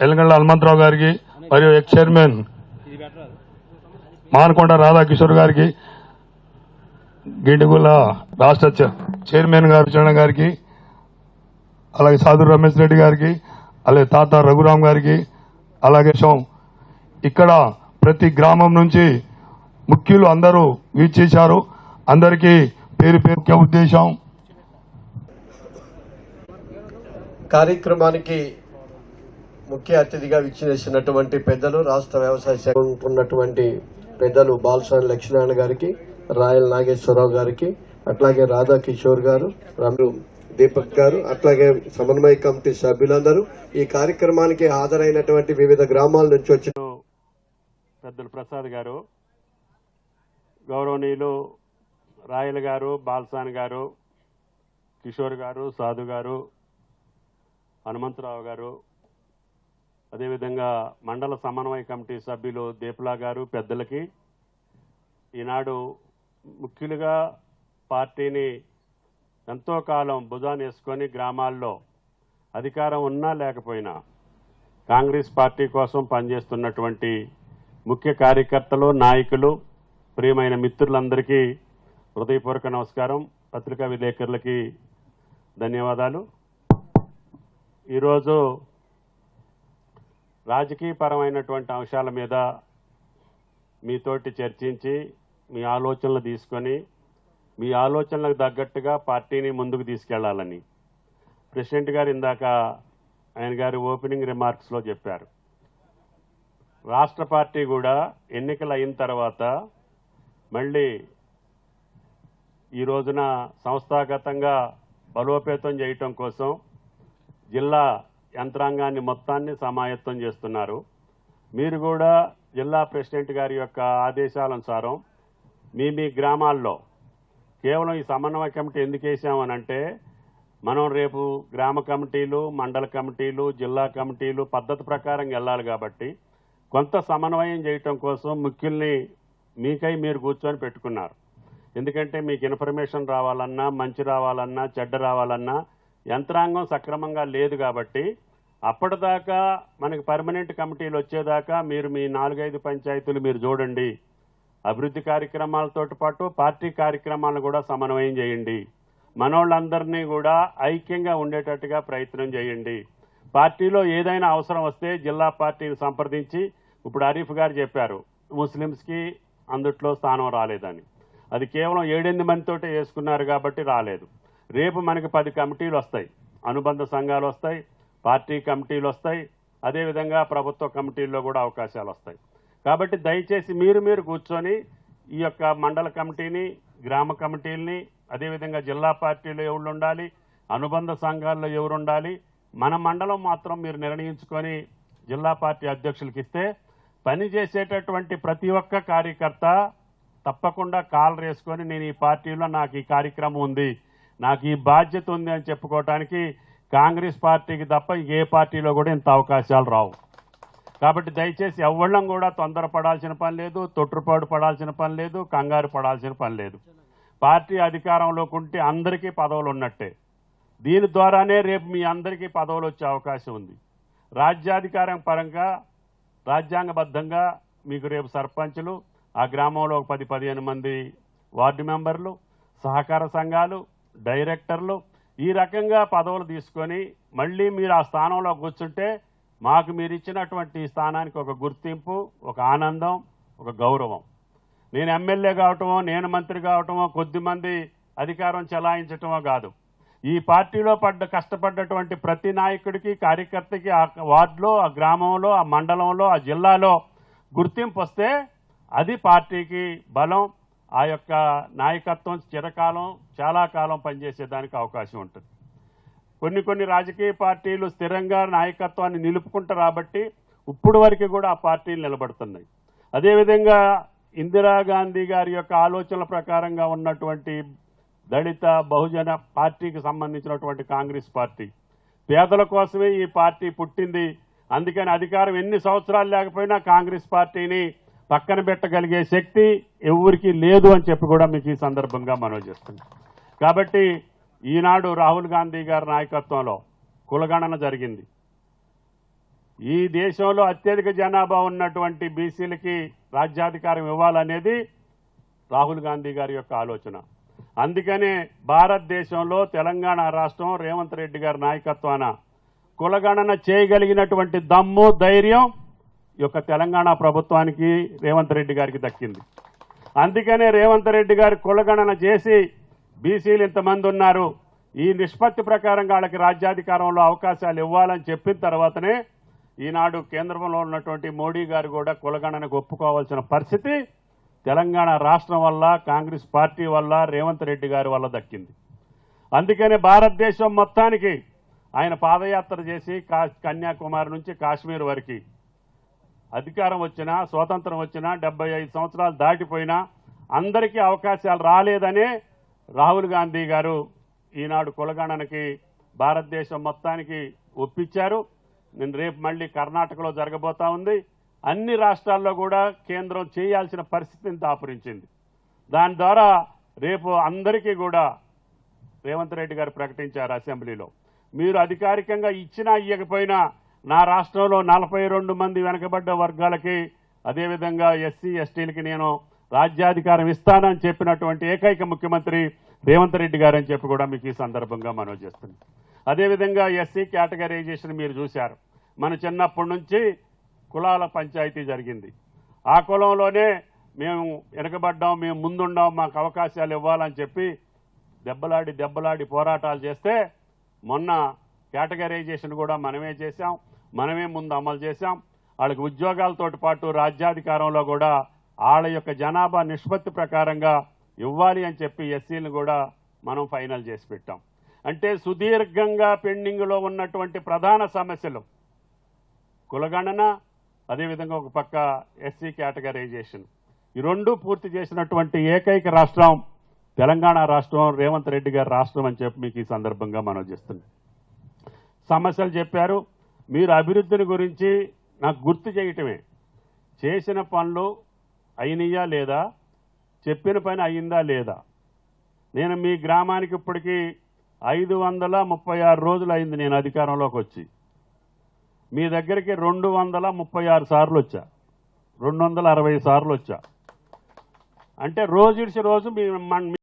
ఎల్లంగళ్ళ హనుమంతరావు గారికి మరియు X chairman Manakonda Radhakishore గారికి గిండుగుల రాష్ట్ర చైర్మన్ గారు చరణ్ గారికి అలాగే సాధు రమేష్ రెడ్డి గారికి అలాగే తాత రఘురామ్ గారికి అలాగే సో ఇక్కడ ప్రతి గ్రామం నుంచి ముఖ్యులు అందరూ వీచేశారు అందరికీ పేరు పేరు ఉద్దేశం. కార్యక్రమానికి ముఖ్య అతిథిగా విచ్చేసినటువంటి పెద్దలు రాష్ట్ర వ్యవసాయ శాఖ ఉన్నటువంటి పెద్దలు బాలసాని లక్ష్మీనారాయణ గారికి రాయల్ నాగేశ్వరరావు గారికి అట్లాగే రాధాకిషోర్ గారు రమరు దీపక్ గారు అట్లాగే సమన్వయ కమిటీ సభ్యులందరూ ఈ కార్యక్రమానికి హాజరైనటువంటి వివిధ గ్రామాల నుంచి వచ్చిన పెద్దలు ప్రసాద్ గారు గౌరవనీయులు రాయల్ గారు బాల్సాన్ గారు కిషోర్ గారు సాధు గారు హనుమంతరావు గారు అదేవిధంగా మండల సమన్వయ కమిటీ సభ్యులు దీపలా గారు పెద్దలకి ఈనాడు ముఖ్యులుగా పార్టీని ఎంతో కాలం భుజాన్ని వేసుకొని గ్రామాల్లో అధికారం ఉన్నా లేకపోయినా కాంగ్రెస్ పార్టీ కోసం పనిచేస్తున్నటువంటి ముఖ్య కార్యకర్తలు నాయకులు ప్రియమైన మిత్రులందరికీ హృదయపూర్వక నమస్కారం. పత్రికా విలేకరులకి ధన్యవాదాలు. ఈరోజు రాజకీయపరమైనటువంటి అంశాల మీద మీతోటి చర్చించి మీ ఆలోచనలు తీసుకొని మీ ఆలోచనలకు తగ్గట్టుగా పార్టీని ముందుకు తీసుకెళ్ళాలని. ప్రెసిడెంట్ గారు ఇందాక ఆయన గారి ఓపెనింగ్ రిమార్క్స్లో చెప్పారు. రాష్ట్ర పార్టీ కూడా ఎన్నికలు అయిన తర్వాత మళ్ళీ ఈ రోజున సంస్థాగతంగా బలోపేతం చేయటం కోసం జిల్లా యంత్రాంగాన్ని మొత్తాన్ని సమాయత్తం చేస్తున్నారు. మీరు కూడా జిల్లా ప్రెసిడెంట్ గారి యొక్క ఆదేశాలనుసారం మీ మీ గ్రామాల్లో కేవలం ఈ సమన్వయ కమిటీ ఎందుకు వేసామనంటే మనం రేపు గ్రామ కమిటీలు మండల కమిటీలు జిల్లా కమిటీలు పద్ధతి ప్రకారం వెళ్ళాలి కాబట్టి కొంత సమన్వయం చేయటం కోసం ముఖ్యుల్ని మీకై మీరు కూర్చొని పెట్టుకున్నారు. ఎందుకంటే మీకు ఇన్ఫర్మేషన్ రావాలన్నా మంచి రావాలన్నా చెడ్డ రావాలన్నా యంత్రాంగం సక్రమంగా లేదు కాబట్టి అప్పటిదాకా మనకి పర్మనెంట్ కమిటీలు వచ్చేదాకా మీరు మీ నాలుగైదు పంచాయతీలు మీరు చూడండి. అభివృద్ధి కార్యక్రమాలతో పాటు పార్టీ కార్యక్రమాలను కూడా సమన్వయం చేయండి. మనోళ్ళందరినీ కూడా ఐక్యంగా ఉండేటట్టుగా ప్రయత్నం చేయండి. పార్టీలో ఏదైనా అవసరం వస్తే జిల్లా పార్టీని సంప్రదించి ఇప్పుడు అరీఫ్ గారు చెప్పారు ముస్లిమ్స్కి అందుట్లో స్థానం రాలేదని. అది కేవలం ఏడెనిమిది మందితోటే వేసుకున్నారు కాబట్టి రాలేదు. రేపు మనకి పది కమిటీలు వస్తాయి. అనుబంధ సంఘాలు వస్తాయి. పార్టీ కమిటీలు వస్తాయి. అదేవిధంగా ప్రభుత్వ కమిటీల్లో కూడా అవకాశాలు వస్తాయి. కాబట్టి దయచేసి మీరు మీరు కూర్చొని ఈ యొక్క మండల కమిటీని గ్రామ కమిటీలని అదేవిధంగా జిల్లా పార్టీలో ఎవరు ఉండాలి అనుబంధ సంఘాల్లో ఎవరు ఉండాలి మన మండలం మాత్రం మీరు నిర్ణయించుకొని జిల్లా పార్టీ అధ్యక్షులకి ఇస్తే పని చేసేటటువంటి ప్రతి ఒక్క కార్యకర్త తప్పకుండా కాల్ వేసుకొని నేను ఈ పార్టీలో నాకు ఈ కార్యక్రమం ఉంది నాకు ఈ బాధ్యత ఉంది అని చెప్పుకోవటానికి కాంగ్రెస్ పార్టీకి తప్ప ఏ పార్టీలో కూడా ఇంత అవకాశాలు రావు. కాబట్టి దయచేసి ఎవళ్ళం కూడా తొందరపడాల్సిన పని లేదు తొట్టుపాటు పడాల్సిన పని లేదు కంగారు పడాల్సిన పని లేదు. పార్టీ అధికారంలోకి ఉంటే అందరికీ పదవులు ఉన్నట్టే. దీని ద్వారానే రేపు మీ అందరికీ పదవులు వచ్చే అవకాశం ఉంది. రాజ్యాధికారం పరంగా రాజ్యాంగబద్ధంగా మీకు రేపు సర్పంచులు ఆ గ్రామంలో ఒక పది పదిహేను మంది వార్డు మెంబర్లు సహకార సంఘాలు డైరెక్టర్లు ఈ రకంగా పదవులు తీసుకొని మళ్ళీ మీరు ఆ స్థానంలో కూర్చుంటే మాకు మీరు ఇచ్చినటువంటి స్థానానికి ఒక గుర్తింపు ఒక ఆనందం ఒక గౌరవం. నేను ఎమ్మెల్యే కావటమో నేను మంత్రి కావటమో కొద్దిమంది అధికారం చెలాయించటమో కాదు. ఈ పార్టీలో పడ్డ కష్టపడ్డటువంటి ప్రతి నాయకుడికి కార్యకర్తకి ఆ వార్డులో ఆ గ్రామంలో ఆ మండలంలో ఆ జిల్లాలో గుర్తింపు వస్తే అది పార్టీకి బలం ఆ యొక్క నాయకత్వం చిరకాలం చాలా కాలం పనిచేసేదానికి అవకాశం ఉంటుంది. కొన్ని కొన్ని రాజకీయ పార్టీలు స్థిరంగా నాయకత్వాన్ని నిలుపుకుంటారు కాబట్టి ఇప్పుడు వరకు కూడా ఆ పార్టీలు నిలబడుతున్నాయి. అదేవిధంగా ఇందిరాగాంధీ గారి యొక్క ఆలోచనల ప్రకారంగా ఉన్నటువంటి దళిత బహుజన పార్టీకి సంబంధించినటువంటి కాంగ్రెస్ పార్టీ. పేదల కోసమే ఈ పార్టీ పుట్టింది. అందుకని అధికారం ఎన్ని సంవత్సరాలు లేకపోయినా కాంగ్రెస్ పార్టీని పక్కన పెట్టగలిగే శక్తి ఎవరికి లేదు అని చెప్పి కూడా మీకు ఈ సందర్భంగా మనవి చేస్తున్నాం. కాబట్టి ఈనాడు రాహుల్ గాంధీ గారి నాయకత్వంలో కులగణన జరిగింది. ఈ దేశంలో అత్యధిక జనాభా ఉన్నటువంటి బీసీలకి రాజ్యాధికారం ఇవ్వాలనేది రాహుల్ గాంధీ గారి యొక్క ఆలోచన. అందుకనే భారతదేశంలో తెలంగాణ రాష్ట్రం రేవంత్ రెడ్డి గారి నాయకత్వాన కులగణన చేయగలిగినటువంటి దమ్ము ధైర్యం యొక్క తెలంగాణ ప్రభుత్వానికి రేవంత్ రెడ్డి గారికి దక్కింది. అందుకనే రేవంత్ రెడ్డి గారి కులగణన చేసి బీసీలు ఇంతమంది ఉన్నారు. ఈ నిష్పత్తి ప్రకారం వాళ్ళకి రాజ్యాధికారంలో అవకాశాలు ఇవ్వాలని చెప్పిన తర్వాతనే ఈనాడు కేంద్రంలో ఉన్నటువంటి మోడీ గారు కూడా కులగణనకు ఒప్పుకోవాల్సిన పరిస్థితి తెలంగాణ రాష్ట్రం వల్ల కాంగ్రెస్ పార్టీ వల్ల రేవంత్ రెడ్డి గారి వల్ల దక్కింది. అందుకనే భారతదేశం మొత్తానికి ఆయన పాదయాత్ర చేసి కా- కన్యాకుమారి నుంచి కాశ్మీర్ వరకు అధికారం వచ్చినా స్వాతంత్రం వచ్చినా డెబ్బై ఐదు సంవత్సరాలు దాటిపోయినా అందరికీ అవకాశాలు రాలేదనే రాహుల్ గాంధీ గారు ఈనాడు కులగణనకి భారతదేశం మొత్తానికి ఒప్పించారు. నేను రేపు మళ్ళీ కర్ణాటకలో జరగబోతా ఉంది. అన్ని రాష్ట్రాల్లో కూడా కేంద్రం చేయాల్సిన పరిస్థితిని దాపురించింది దాని ద్వారా రేపు అందరికీ కూడా రేవంత్ రెడ్డి గారు ప్రకటించారు అసెంబ్లీలో. మీరు అధికారికంగా ఇచ్చినా ఇవ్వకపోయినా నా రాష్ట్రంలో నలభై రెండు మంది వెనకబడ్డ వర్గాలకి అదేవిధంగా ఎస్సీ ఎస్టీలకి నేను రాజ్యాధికారం ఇస్తానని చెప్పినటువంటి ఏకైక ముఖ్యమంత్రి రేవంత్ రెడ్డి గారని చెప్పి కూడా మీకు ఈ సందర్భంగా మనవి చేస్తుంది అదేవిధంగా ఎస్సీ కేటగరైజేషన్ మీరు చూశారు. మన చిన్నప్పటి నుంచి కులాల పంచాయతీ జరిగింది. ఆ కులంలోనే మేము వెనకబడ్డాం మేము ముందుండాం మాకు అవకాశాలు ఇవ్వాలని చెప్పి దెబ్బలాడి దెబ్బలాడి పోరాటాలు చేస్తే మొన్న కేటగరైజేషన్ కూడా మనమే చేశాం. మనమే ముందు అమలు చేశాం. వాళ్ళకి ఉద్యోగాలతోటి పాటు రాజ్యాధికారంలో కూడా వాళ్ళ యొక్క జనాభా నిష్పత్తి ప్రకారంగా ఇవ్వాలి అని చెప్పి ఎస్సీలను కూడా మనం ఫైనల్ చేసి పెట్టాం. అంటే సుదీర్ఘంగా పెండింగ్లో ఉన్నటువంటి ప్రధాన సమస్యలు. కులగణన అదేవిధంగా ఒక పక్క ఎస్సీ కేటగరైజేషన్. ఈ రెండు పూర్తి చేసినటువంటి ఏకైక రాష్ట్రం తెలంగాణ రాష్ట్రం రేవంత్ రెడ్డి గారి రాష్ట్రం అని చెప్పి మీకు ఈ సందర్భంగా మనం చేస్తున్నాం. సమస్యలు చెప్పారు. మీరు అభివృద్ధిని గురించి నాకు గుర్తు చేయటమే. చేసిన పనులు అయినయా లేదా? చెప్పిన పని అయిందా లేదా? నేను మీ గ్రామానికి ఇప్పటికీ ఐదు వందల ముప్పై ఆరు రోజులు అయింది నేను అధికారంలోకి వచ్చి. మీ దగ్గరికి రెండు వందల ముప్పై ఆరు సార్లు వచ్చా. రెండు వందల అరవై సార్లు వచ్చా. అంటే రోజు ఇడిచి రోజు మీ